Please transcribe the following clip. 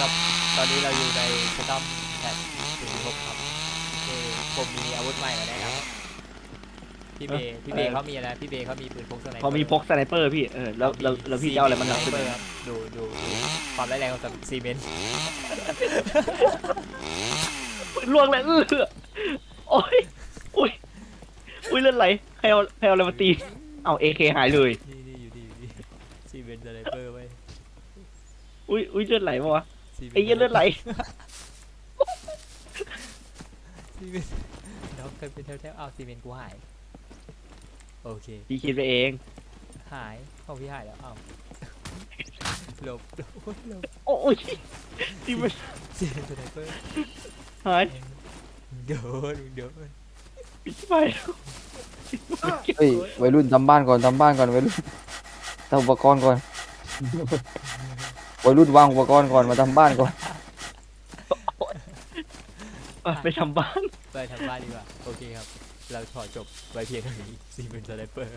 ครับ ตอนนี้เราอยู่ในสตัมแพทหนึ่งหกครับคือผมมีอาวุธใหม่มาแนะนำครับพี่เบย์พี่เบย์เขามีอะไร พี่เบย์เขามีปืนพกสไนเปอร์เขามีพกสไนเปอร์พี่ เออ แล้วแล้วแล้วพี่จะเอาอะไรมันสหนักไนขึ้นเปอร์ครับดูดูดูความร้ายแรงของซีเมนต์ล่วงเลยเออโอ้ยอุ้ยอุ้ยเลือดไหลใครเอาใครเอาอะไรมาตี เอาเอเคหายเลยนี่นี่อยู่นี่อยู่นี่ซีเมนต์สไนเปอร์ไว้อุ้ยอุ้ยเลือดไหลปะวะ ซีมนต์ไอ้เหี้ยเลือดไหลซีเมนต์ด็อกกันเป็นแถวๆอ้าวซีเมนต์กูหาย โอเค พี่คิดไปเองหายของพี่หายแล้วอ้าวหลบหลบหลบโอ้ยที่มันซีเมนต์สไนเปอร์หายโดนโดนปิดไปเฮ้ยวัยรุ่นทำบ้านก่อนทำบ้านก่อนวัยรุ่นทำอุปกรณ์ก่อน วัยรุ่นวางอุปกรณ์ก่อนมาทำบ้านก่อนอะไปทำบ้าน ไปทำบ้านดีกว่า โอเคครับ เราขอจบไว้เพียงเท่านี้ซีเมนต์สไนเปอร์